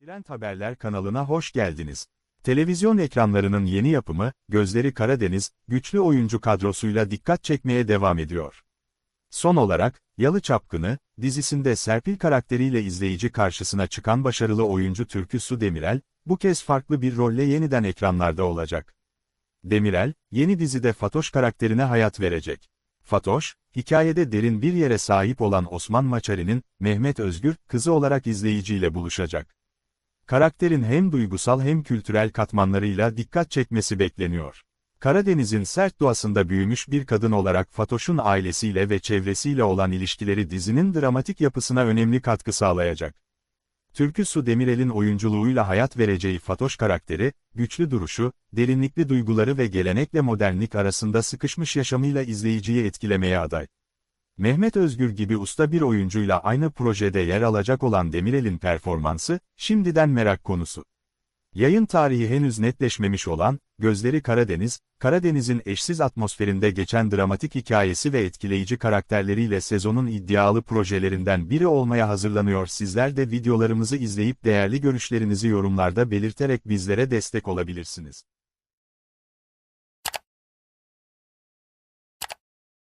Trend Haberler kanalına hoş geldiniz. Televizyon ekranlarının yeni yapımı, Gözleri Karadeniz, güçlü oyuncu kadrosuyla dikkat çekmeye devam ediyor. Son olarak, Yalı Çapkını, dizisinde Serpil karakteriyle izleyici karşısına çıkan başarılı oyuncu Türkü Su Demirel, bu kez farklı bir rolle yeniden ekranlarda olacak. Demirel, yeni dizide Fatoş karakterine hayat verecek. Fatoş, hikayede derin bir yere sahip olan Osman Maçari'nin, Mehmet Özgür, kızı olarak izleyiciyle buluşacak. Karakterin hem duygusal hem kültürel katmanlarıyla dikkat çekmesi bekleniyor. Karadeniz'in sert doğasında büyümüş bir kadın olarak Fatoş'un ailesiyle ve çevresiyle olan ilişkileri dizinin dramatik yapısına önemli katkı sağlayacak. Türkü Su Demirel'in oyunculuğuyla hayat vereceği Fatoş karakteri, güçlü duruşu, derinlikli duyguları ve gelenekle modernlik arasında sıkışmış yaşamıyla izleyiciyi etkilemeye aday. Mehmet Özgür gibi usta bir oyuncuyla aynı projede yer alacak olan Demirel'in performansı, şimdiden merak konusu. Yayın tarihi henüz netleşmemiş olan, Gözleri Karadeniz, Karadeniz'in eşsiz atmosferinde geçen dramatik hikayesi ve etkileyici karakterleriyle sezonun iddialı projelerinden biri olmaya hazırlanıyor. Sizler de videolarımızı izleyip değerli görüşlerinizi yorumlarda belirterek bizlere destek olabilirsiniz.